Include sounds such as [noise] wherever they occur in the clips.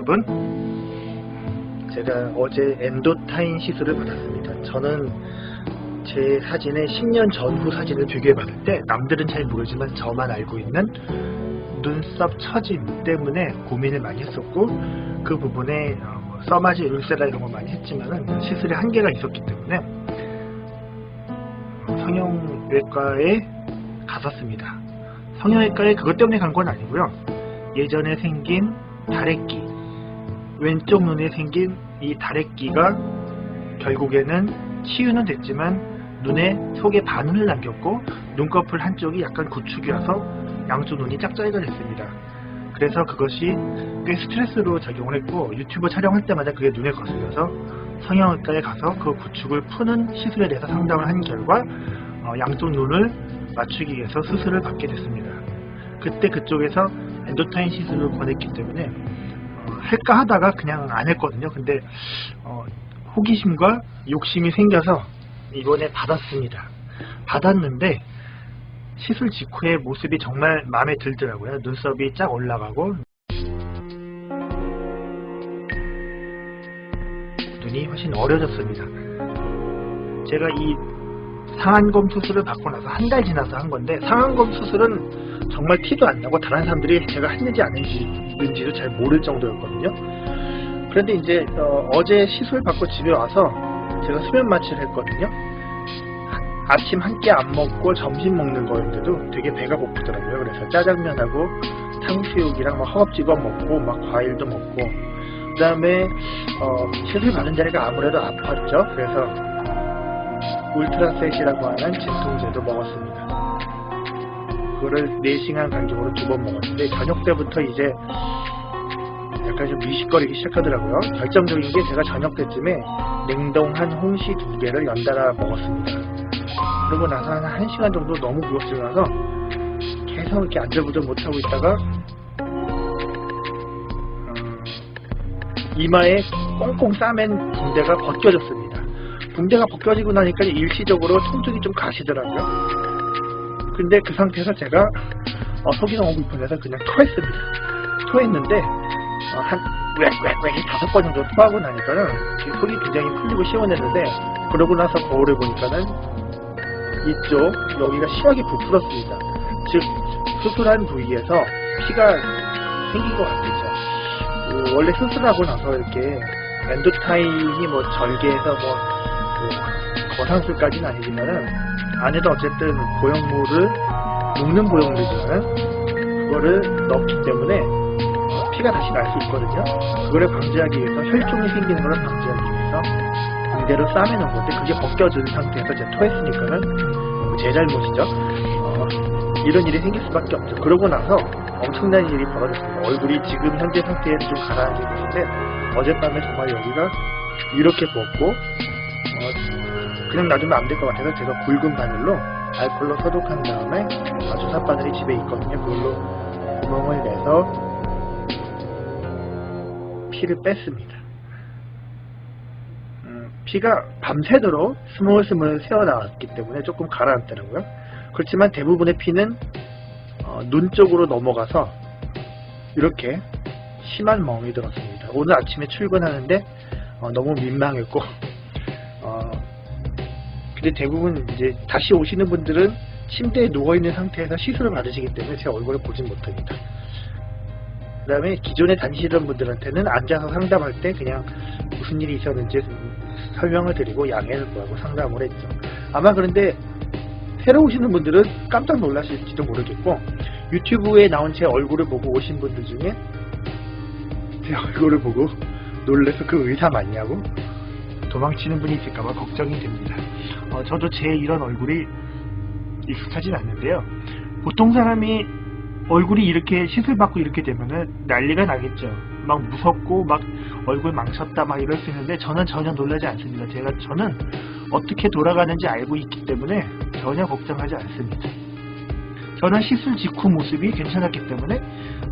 여러분, 제가 어제 엔도타인 시술을 받았습니다. 저는 제 사진에 10년 전후 사진을 비교해 봤을 때 남들은 잘 모르지만 저만 알고 있는 눈썹 처짐 때문에 고민을 많이 했었고 그 부분에 어, 뭐 써마지 울세라 이런 거 많이 했지만은 시술에 한계가 있었기 때문에 성형외과에 갔었습니다. 성형외과에 그것 때문에 간 건 아니고요. 예전에 생긴 다래끼 왼쪽 눈에 생긴 이 다래끼가 결국에는 치유는 됐지만 눈에 속에 반운을 남겼고 눈꺼풀 한쪽이 약간 구축이 와서 양쪽 눈이 짝짝이가 됐습니다. 그래서 그것이 꽤 스트레스로 작용을 했고 유튜브 촬영할 때마다 그게 눈에 거슬려서 성형외과에 가서 그 구축을 푸는 시술에 대해서 상담을 한 결과 어, 양쪽 눈을 맞추기 위해서 수술을 받게 됐습니다. 그때 그쪽에서 엔도타인 시술을 권했기 때문에 어, 할까 하다가 그냥 안 했거든요. 근데 어, 호기심과 욕심이 생겨서 이번에 받았습니다. 받았는데 시술 직후의 모습이 정말 마음에 들더라고요. 눈썹이 쫙 올라가고 눈이 훨씬 어려졌습니다. 제가 이 상안검 수술을 받고 나서 한 달 지나서 한 건데 상안검 수술은 정말 티도 안 나고 다른 사람들이 제가 했는지 안 했는지도 잘 모를 정도였거든요. 그런데 이제 어, 제 시술 받고 집에 와서 제가 수면 마취를 했거든요. 아- 아침 한 끼 안 먹고 점심 먹는 거였는데도 되게 배가 고프더라고요. 그래서 짜장면하고 탕수육이랑 막 허겁지겁 먹고 막 과일도 먹고 그 다음에 어, 시술 받은 자리가 아무래도 아팠죠. 그래서 울트라셋이라고 하는 진통제도 먹었습니다. 그거를 4시간 간격으로 두 번 먹었는데 저녁 때부터 이제 약간 좀 미식거리기 시작하더라고요. 결정적인 게 제가 저녁 때쯤에 냉동한 홍시 두 개를 연달아 먹었습니다. 그러고 나서 한 1시간 정도 너무 부었으면서 계속 이렇게 앉아보도 못하고 있다가 음, 이마에 꽁꽁 싸맨 붕대가 벗겨졌습니다. 붕대가 벗겨지고 나니까 일시적으로 통증이 좀 가시더라고요. 근데 그 상태에서 제가 어, 속이 너무 불편해서 그냥 토했습니다. 토했는데 어, 한 웩웩웩 다섯 번 정도 토하고 나니까는 이 속이 굉장히 풀리고 시원했는데 그러고 나서 거울을 보니까는 이쪽 여기가 심하게 부풀었습니다. 즉 수술한 부위에서 피가 생긴 것 같겠죠. 그 원래 수술하고 나서 이렇게 엔도타인이 뭐 절개해서 뭐 그 거상술까지는 아니지만은 안에도 어쨌든 보형물을 녹는 보형물이지만은 그거를 넣기 때문에 어, 피가 다시 날 수 있거든요. 그거를 방지하기 위해서 혈종이 생기는 걸 방지하기 위해서 붕대로 싸매는 건데 그게 벗겨진 상태에서 제가 토했으니까는 제 잘못이죠. 어, 이런 일이 생길 수밖에 없죠. 그러고 나서 엄청난 일이 벌어졌습니다. 얼굴이 지금 현재 상태에는 좀 가라앉은 것인데 어젯밤에 정말 여기가 이렇게 부었고 어, 그냥 놔두면 안 될 것 같아서 제가 굵은 바늘로 알콜로 소독한 다음에 아, 주사 바늘이 집에 있거든요. 그걸로 구멍을 내서 피를 뺐습니다. 음, 피가 밤새도록 스물스물 새어나왔기 때문에 조금 가라앉더라고요. 그렇지만 대부분의 피는 어, 눈 쪽으로 넘어가서 이렇게 심한 멍이 들었습니다. 오늘 아침에 출근하는데 어, 너무 민망했고 어, 근데 대부분 이제 다시 오시는 분들은 침대에 누워 있는 상태에서 시술을 받으시기 때문에 제 얼굴을 보진 못합니다. 그 다음에 기존에 다니시던 분들한테는 앉아서 상담할 때 그냥 무슨 일이 있었는지 설명을 드리고 양해를 구하고 상담을 했죠. 아마 그런데 새로 오시는 분들은 깜짝 놀라실지도 모르겠고 유튜브에 나온 제 얼굴을 보고 오신 분들 중에 제 얼굴을 보고 놀래서 그 의사 맞냐고 도망치는 분이 있을까봐 걱정이 됩니다. 어, 저도 제 이런 얼굴이 익숙하진 않는데요. 보통 사람이 얼굴이 이렇게 시술 받고 이렇게 되면은 난리가 나겠죠. 막 무섭고 막 얼굴 망쳤다 막 이럴 수 있는데 저는 전혀 놀라지 않습니다. 제가 저는 어떻게 돌아가는지 알고 있기 때문에 전혀 걱정하지 않습니다. 저는 시술 직후 모습이 괜찮았기 때문에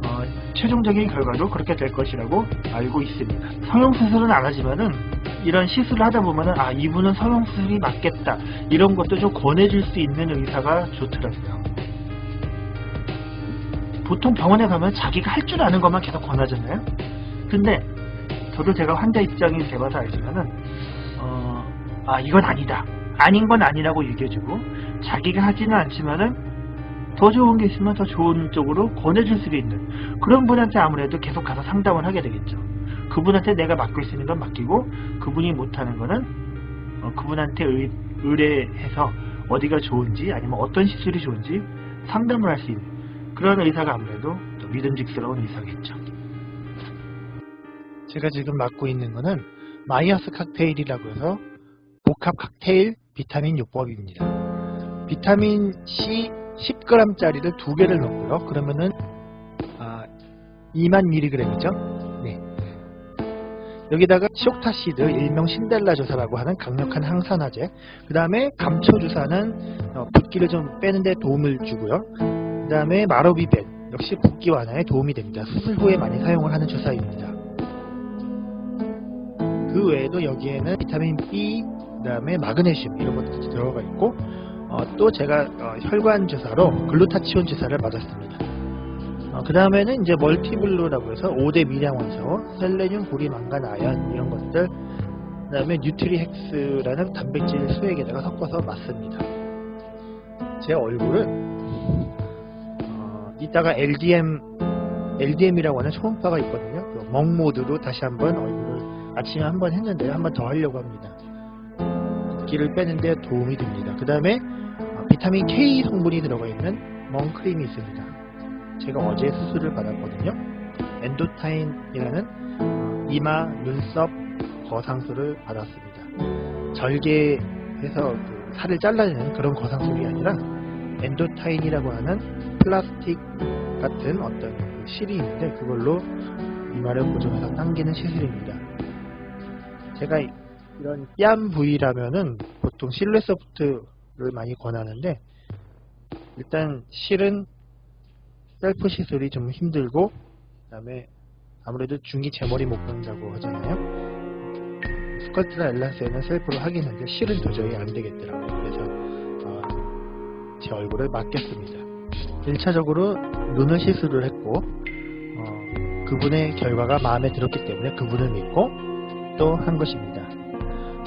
어, 최종적인 결과도 그렇게 될 것이라고 알고 있습니다. 성형수술은 안 하지만은 이런 시술을 하다 보면은 아 이분은 성형수술이 맞겠다 이런 것도 좀 권해줄 수 있는 의사가 좋더라고요. 보통 병원에 가면 자기가 할 줄 아는 것만 계속 권하잖아요. 근데 저도 제가 환자 입장이 돼봐서 알지만은 어, 아 이건 아니다. 아닌 건 아니라고 얘기해주고 자기가 하지는 않지만은 더 좋은 게 있으면 더 좋은 쪽으로 권해줄 수도 있는 그런 분한테 아무래도 계속 가서 상담을 하게 되겠죠. 그분한테 내가 맡길 수 있는 건 맡기고 그분이 못하는 거는 어, 그분한테 의, 의뢰해서 어디가 좋은지 아니면 어떤 시술이 좋은지 상담을 할 수 있는 그런 의사가 아무래도 더 믿음직스러운 의사겠죠. 제가 지금 맡고 있는 거는 마이어스 칵테일이라고 해서 복합 칵테일 비타민 요법입니다. 비타민 C 10g짜리를 두 개를 넣고요. 그러면은 아, 2만 mg이죠. 네. 여기다가 치옥타시드, 일명 신델라 주사라고 하는 강력한 항산화제, 그 다음에 감초 주사는 어, 붓기를 좀 빼는데 도움을 주고요. 그 다음에 마로비벤, 역시 붓기 완화에 도움이 됩니다. 수술 후에 많이 사용을 하는 주사입니다. 그 외에도 여기에는 비타민 B, 그 다음에 마그네슘 이런 것들이 들어가 있고 어, 또 제가 어, 혈관 주사로 글루타치온 주사를 맞았습니다. 그 다음에는 이제 멀티블루라고 해서 5대 미량 원소, 셀레늄, 보리, 망간, 아연 이런 것들 그 다음에 뉴트리헥스라는 단백질 수액에다가 섞어서 맞습니다. 제 얼굴은 어, 이따가 LDM LDM이라고 하는 초음파가 있거든요. 그 먹모드로 다시 한번 얼굴을 아침에 한번 했는데 한번 더 하려고 합니다. 붓기를 빼는데 도움이 됩니다. 그 다음에 비타민 K 성분이 들어가 있는 멍크림이 있습니다. 제가 어제 수술을 받았거든요. 엔도타인이라는 이마, 눈썹, 거상술을 받았습니다. 절개해서 그 살을 잘라내는 그런 거상술이 아니라 엔도타인이라고 하는 플라스틱 같은 어떤 그 실이 있는데 그걸로 이마를 고정해서 당기는 시술입니다. 제가 이런 뺨 부위라면은 보통 실내 소프트 를 많이 권하는데 일단 실은 셀프 시술이 좀 힘들고 그 다음에 아무래도 중이 제 머리 못 본다고 하잖아요. 스컬트나 엘라스에는 셀프로 하긴 한데 실은 도저히 안 되겠더라고요. 그래서 어, 제 얼굴을 맡겼습니다. 1차적으로 눈을 시술을 했고 어, 그분의 결과가 마음에 들었기 때문에 그분을 믿고 또 한 것입니다.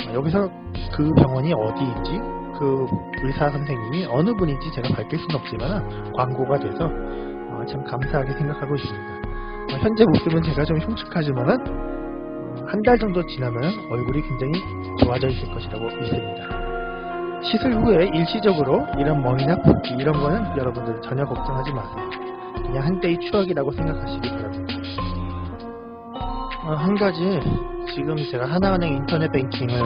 어, 여기서 그 병원이 어디인지 그 의사 선생님이 어느 분인지 제가 밝힐 수는 없지만 광고가 돼서 어, 참 감사하게 생각하고 있습니다. 어, 현재 모습은 제가 좀 흉측하지만은 어, 한달 정도 지나면 얼굴이 굉장히 좋아져 있을 것이라고 믿습니다. 시술 후에 일시적으로 이런 멍이나 붓기 이런 거는 여러분들 전혀 걱정하지 마세요. 그냥 한때의 추억이라고 생각하시기 바랍니다. 어, 한 가지 지금 제가 하나은행 인터넷 뱅킹을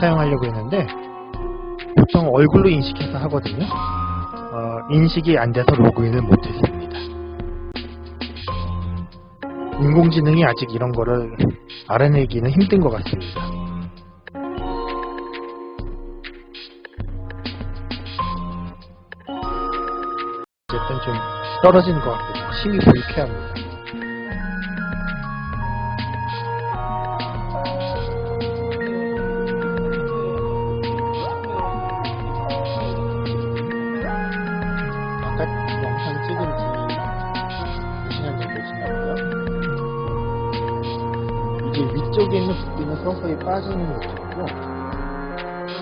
사용하려고 했는데 보통 얼굴로 인식해서 하거든요. 어, 인식이 안 돼서 로그인을 못했습니다. 인공지능이 아직 이런 거를 알아내기는 힘든 것 같습니다. 어쨌든 좀 떨어지는 것 같고 심히 불쾌합니다. 위쪽에 있는 붓기는 서서히 빠지는 모습이고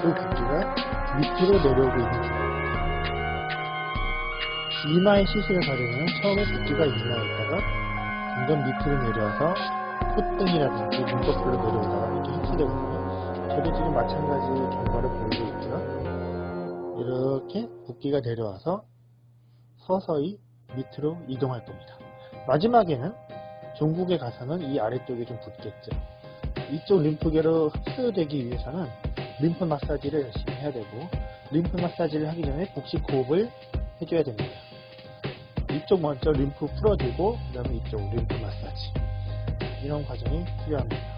그 붓기가 밑으로 내려오고 있는 중입니다. 이마의 시술을 받으면 처음에 붓기가 이마에다가 점점 밑으로 내려와서 콧등이라든지 눈꺼풀로 내려오다가 이렇게 흡수되거든요. 저도 지금 마찬가지 결과를 보이고 있고요. 이렇게 붓기가 내려와서 서서히 밑으로 이동할 겁니다. 마지막에는 종국에 가서는 이 아래쪽에 좀 붙겠죠. 이쪽 림프계로 흡수되기 위해서는 림프 마사지를 열심히 해야 되고 림프 마사지를 하기 전에 복식 호흡을 해줘야 됩니다. 이쪽 먼저 림프 풀어주고 그 다음에 이쪽 림프 마사지 이런 과정이 필요합니다.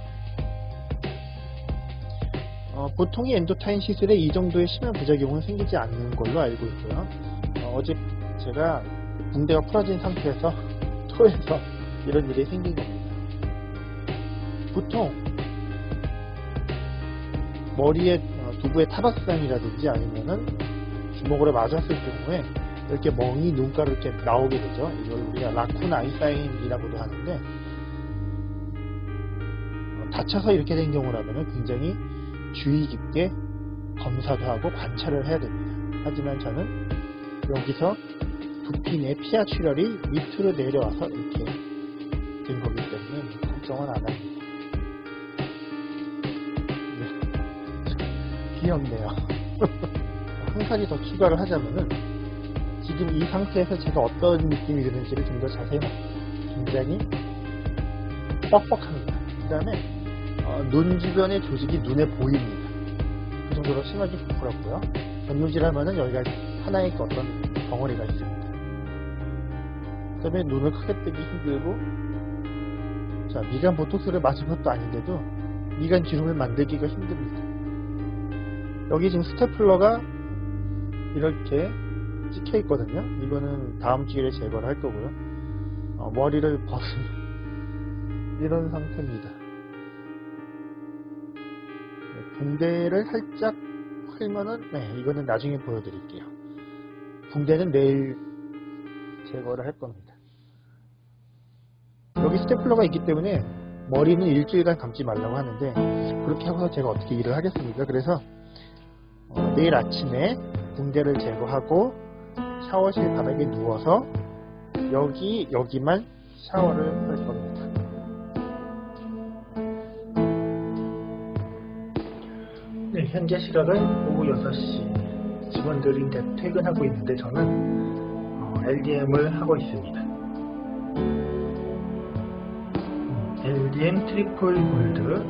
어, 보통의 엔도타인 시술에 이 정도의 심한 부작용은 생기지 않는 걸로 알고 있고요. 어, 제 제가 붕대가 풀어진 상태에서 [laughs] 토해서 이런 일이 생긴 겁니다. 보통 머리에 어, 두부에 타박상이라든지 아니면은 주먹으로 맞았을 경우에 이렇게 멍이 눈가로 이렇게 나오게 되죠. 이걸 우리가 라쿤 아이사인이라고도 하는데 다쳐서 이렇게 된 경우라면 굉장히 주의 깊게 검사도 하고 관찰을 해야 됩니다. 하지만 저는 여기서 부피 내 피하 출혈이 밑으로 내려와서 이렇게 된 거기 때문에 걱정은 안 합니다. 네. 귀엽네요. [laughs] 한 가지 더 추가를 하자면은 지금 이 상태에서 제가 어떤 느낌이 드는지를 좀 더 자세히. 굉장히 뻑뻑합니다. 그 다음에 눈 주변의 조직이 눈에 보입니다. 그 정도로 심하게 부풀었고요. 전유질 하면은 여기가 하나의 그 어떤 덩어리가 있습니다. 그 다음에 눈을 크게 뜨기 힘들고 자 미간 보톡스를 맞은 것도 아닌데도 미간 주름을 만들기가 힘듭니다. 여기 지금 스테플러가 이렇게 찍혀 있거든요. 이거는 다음 주에 제거를 할 거고요. 어, 머리를 벗은 [laughs] 이런 상태입니다. 네, 붕대를 살짝 풀면은 네 이거는 나중에 보여드릴게요. 붕대는 내일 제거를 할 겁니다. 여기 스테플러가 있기 때문에 머리는 일주일간 감지 말라고 하는데 그렇게 하고서 제가 어떻게 일을 하겠습니까? 그래서 어, 내일 아침에 붕대를 제거하고 샤워실 바닥에 누워서 여기 여기만 샤워를 할 겁니다. 네, 현재 시각은 오후 6시 직원들이 퇴근하고 있는데 저는 어, LDM을 하고 있습니다. 음, LDM 트리플 골드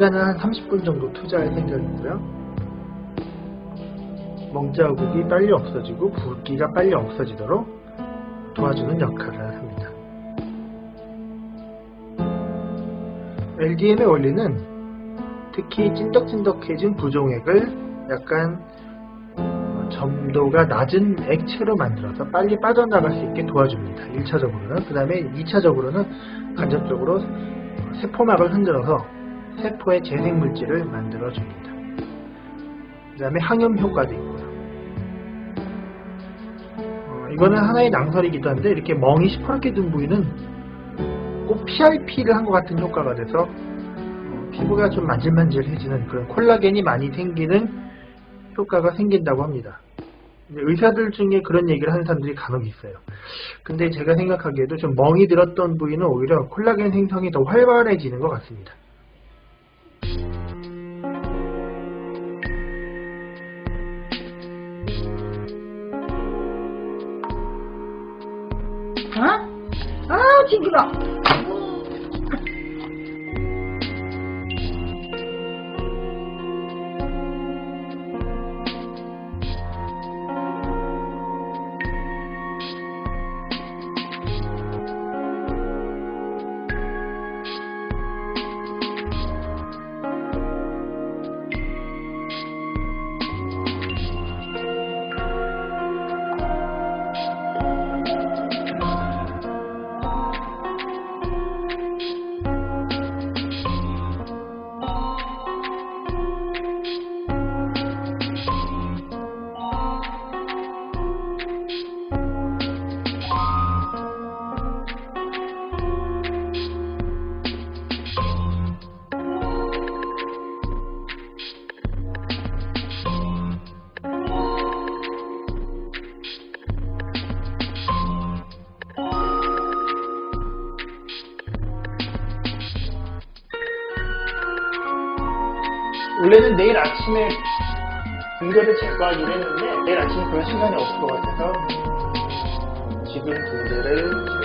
시간은 한 30분 정도 투자할 생각이고요. 멍자국이 빨리 없어지고 붓기가 빨리 없어지도록 도와주는 역할을 합니다. LDM의 원리는 특히 찐덕찐덕해진 부종액을 약간 점도가 낮은 액체로 만들어서 빨리 빠져나갈 수 있게 도와줍니다. 1차적으로는. 그 다음에 2차적으로는 간접적으로 세포막을 흔들어서 세포의 재생물질을 만들어줍니다. 그 다음에 항염 효과도 있고요. 어, 이거는 하나의 낭설이기도 한데 이렇게 멍이 시퍼렇게 든 부위는 꼭 PRP를 한 것 같은 효과가 돼서 어, 피부가 좀 만질만질해지는 그런 콜라겐이 많이 생기는 효과가 생긴다고 합니다. 의사들 중에 그런 얘기를 하는 사람들이 간혹 있어요. 근데 제가 생각하기에도 좀 멍이 들었던 부위는 오히려 콜라겐 생성이 더 활발해지는 것 같습니다. 아, 징그 원래는 내일 아침에 붕대를 제거하기로 했는데 내일 아침에 그럴 시간이 없을 것 같아서 지금 붕대를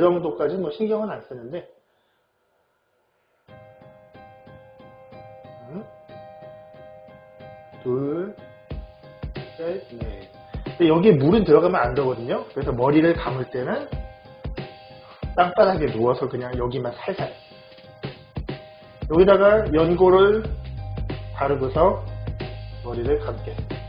그 정도까지 뭐 신경은 안 쓰는데 음, 둘, 셋, 넷. 여기에 물은 들어가면 안 되거든요. 그래서 머리를 감을 때는 땅바닥에 누워서 그냥 여기만 살살. 여기다가 연고를 바르고서 머리를 감겠습니다.